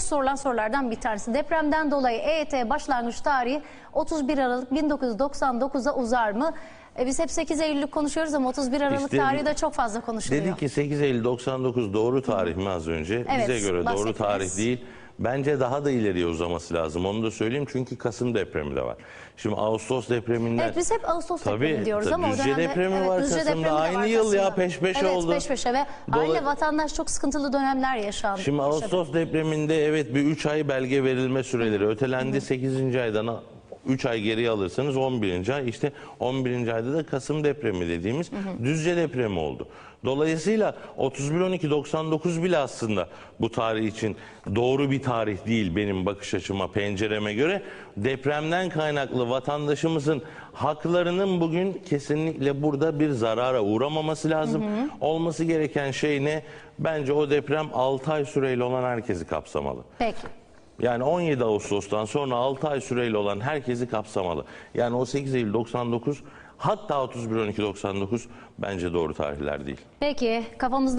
çok sorulan sorulardan bir tanesi. Depremden dolayı EYT başlangıç tarihi 31 Aralık 1999'a uzar mı? E, biz hep 8 Eylül'ü konuşuyoruz ama 31 Aralık İşte tarihi de çok fazla konuşuluyor. Dedi ki 8 Eylül 99 doğru tarih mi az önce? Evet, Bize göre doğru bahsettiniz. tarih değil. Bence daha da ileriye uzaması lazım. Onu da söyleyeyim çünkü Kasım depremi de var. Şimdi Ağustos depreminden... Evet biz hep Ağustos Tabii, depremi diyoruz tabii. ama o dönemde depremi evet, var Düzce Kasım'da. depremi de Aynı var yıl ya, Kasım'da. peş peşe evet, oldu. peş peşe ve Dolayı- aile vatandaş çok sıkıntılı dönemler yaşandı. Şimdi yaşadı. Ağustos depreminde evet bir 3 ay belge verilme süreleri ötelendi. 8. aydan 3 ay geriye alırsanız 11. ay işte 11. ayda da Kasım depremi dediğimiz Düzce depremi oldu. Dolayısıyla 31-12-99 bile aslında bu tarih için doğru bir tarih değil benim bakış açıma, pencereme göre. Depremden kaynaklı vatandaşımızın haklarının bugün kesinlikle burada bir zarara uğramaması lazım. Olması gereken şey ne? Bence o deprem 6 ay süreyle olan herkesi kapsamalı. Peki. Yani 17 Ağustos'tan sonra 6 ay süreyle olan herkesi kapsamalı. Yani o 8 Eylül 99 hatta 31-12-99 bence doğru tarihler değil. Peki kafamızda